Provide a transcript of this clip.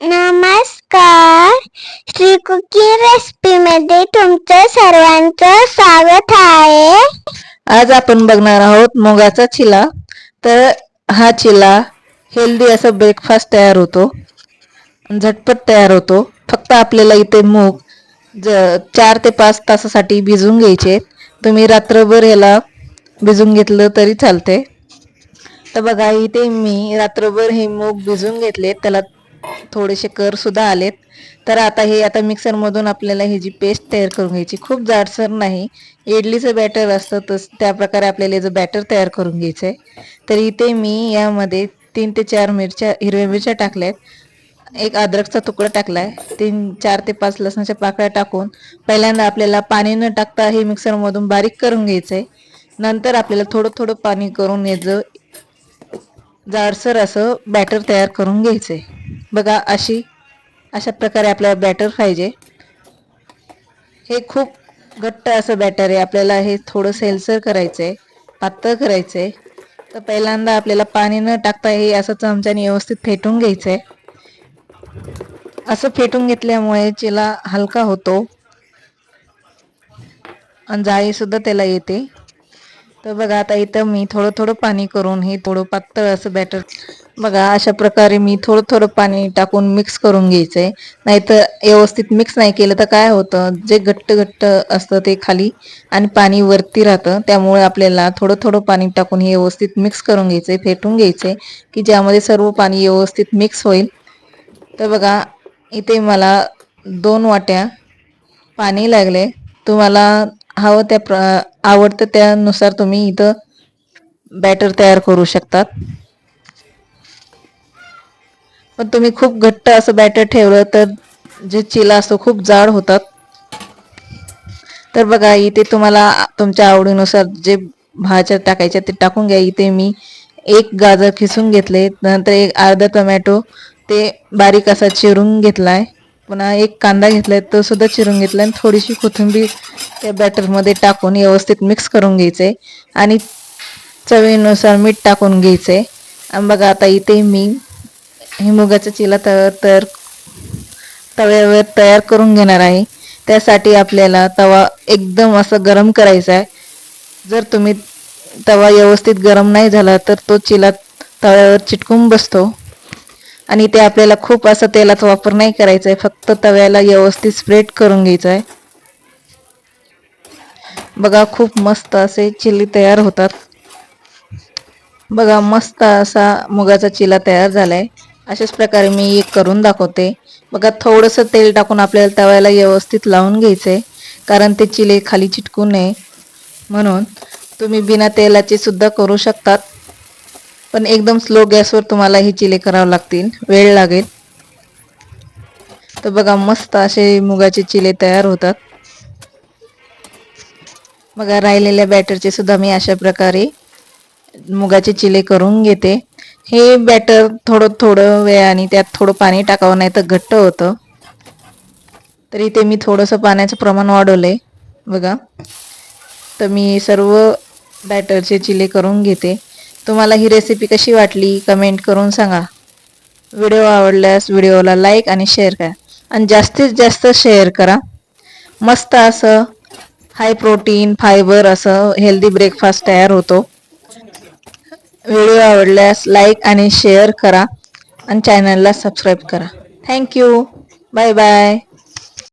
नमस्कार. Shri cooking recipe मध्ये तुमचं सर्वांचं स्वागत आहे. आज आपण बघणार आहोत मुगाचा चिला. तर हा चिला हेल्दी असं ब्रेकफास्ट तयार होतो. झटपट तयार होतो. फक्त आपल्याला इथे मूग ज चार ते पाच तासासाठी भिजवून घ्यायचे. तुम्ही रात्रभर ह्याला भिजून घेतलं तरी चालते तर बघा इथे मी रात्रभर हे मूग भिजून घेतले. त्याला थोडेसे कर सुद्धा आलेत. तर आता हे आता मिक्सरमधून आपल्याला ही जी पेस्ट तयार करून घ्यायची खूप जाडसर नाही. इडलीचं बॅटर असतं तस त्याप्रकारे आपल्याला याचं बॅटर तयार करून घ्यायचं आहे तर इथे मी यामध्ये तीन ते चार मिरच्या हिरव्या मिरच्या टाकल्या आहेत एक अद्रकचा तुकडा टाकला आहे तीन चार ते पाच लसणाच्या पाकळ्या टाकून पहिल्यांदा आपल्याला पाणी न टाकता हे मिक्सरमधून बारीक करून घ्यायचं आहे नंतर आपल्याला थोडं थोडं पाणी करून याचं जाडसर असं बॅटर तयार करून घ्यायचं आहे बघा अशी अशा प्रकारे आपल्याला बॅटर पाहिजे. हे खूप घट्ट असं बॅटर आहे. आपल्याला हे थोडं सेलसर करायचं आहे पातळ करायचं आहे तर पहिल्यांदा आपल्याला पाणी न टाकता हे असं चमच्याने व्यवस्थित फेटून घ्यायचं आहे असं फेटून घेतल्यामुळे चिला हलका होतो. आणि जाळीसुद्धा त्याला येते. तर बघा आता इथं मी थोडं थोडं पाणी करून हे थोडं पातळ असं बॅटर बघा अशा प्रकारे मी थोडं थोडं पाणी टाकून मिक्स करून घ्यायचंय. नाहीतर व्यवस्थित मिक्स नाही केलं तर काय होतं? जे घट्ट घट्ट असतं ते खाली आणि पाणी वरती राहतं. त्यामुळे आपल्याला थोडं थोडं पाणी टाकून हे व्यवस्थित मिक्स करून घ्यायचंय फेटून घ्यायचंय की ज्यामध्ये सर्व पाणी व्यवस्थित मिक्स होईल. तर बघा इथे मला दोन वाट्या पाणी लागले तुम्हाला हवं त्या प्र आवडतं त्यानुसार तुम्ही इथं बॅटर तयार करू शकतात. पण तुम्ही खूप घट्ट असं बॅटर ठेवलं तर जे चिला असतो खूप जाड होतात. तर बघा इथे तुम्हाला तुमच्या आवडीनुसार जे भाज्या टाकायच्या ते टाकून घ्या. इथे मी एक गाजर खिसून घेतले. नंतर एक अर्धा टोमॅटो ते बारीक असा चिरून घेतलाय. पुन्हा एक कांदा घेतलाय तो सुद्धा चिरून घेतला आणि थोडीशी कोथिंबीर त्या बॅटरमध्ये टाकून व्यवस्थित मिक्स करून घ्यायचे आणि चवीनुसार मीठ टाकून घ्यायचे आणि बघा आता इथे मी हे मुगाचा चिला तर तर तव्यावर तयार करून घेणार आहे. त्यासाठी आपल्याला तवा एकदम असं गरम करायचा आहे जर तुम्ही तवा व्यवस्थित गरम नाही झाला तर तो चिला तव्यावर चिटकून बसतो. आणि ते आपल्याला खूप असं तेलाचा वापर नाही करायचा आहे फक्त तव्याला व्यवस्थित स्प्रेड करून घ्यायचं आहे बघा खूप मस्त असे चिली तयार होतात. बघा मस्त असा मुगाचा चिला तयार झाला आहे अशाच प्रकारे मी एक करून दाखवते. बघा थोडंसं तेल टाकून आपल्याला तव्याला व्यवस्थित लावून घ्यायचं आहे कारण ते चिले खाली चिटकू नये म्हणून. तुम्ही बिना तेलाचे सुद्धा करू शकतात. पण एकदम स्लो गॅसवर तुम्हाला हे चिले करावे लागतील. वेळ लागेल. तर बघा मस्त असे मुगाचे चिले तयार होतात. बघा राहिलेल्या बॅटरचे सुद्धा मी अशा प्रकारे मुगाचे चिले करून घेते. हे बॅटर थोडं थोडं वेळाने त्यात थोडं पाणी टाकावं नाही तर घट्ट होतं. तर इथे मी थोडंसं पाण्याचं प्रमाण वाढवलंय. बघा. तर मी सर्व बॅटरचे चिले करून घेते. तुम्हाला ही रेसिपी कशी वाटली कमेंट करून सांगा. व्हिडिओ आवडल्यास व्हिडिओला लाईक आणि शेअर करा. आणि जास्तीत जास्त शेअर करा. मस्त असं हाय प्रोटीन फायबर असं हेल्दी ब्रेकफास्ट तयार होतो. व्हिडिओ आवडल्यास लाईक आणि शेअर करा. आणि चॅनलला सबस्क्राईब करा. Thank you bye bye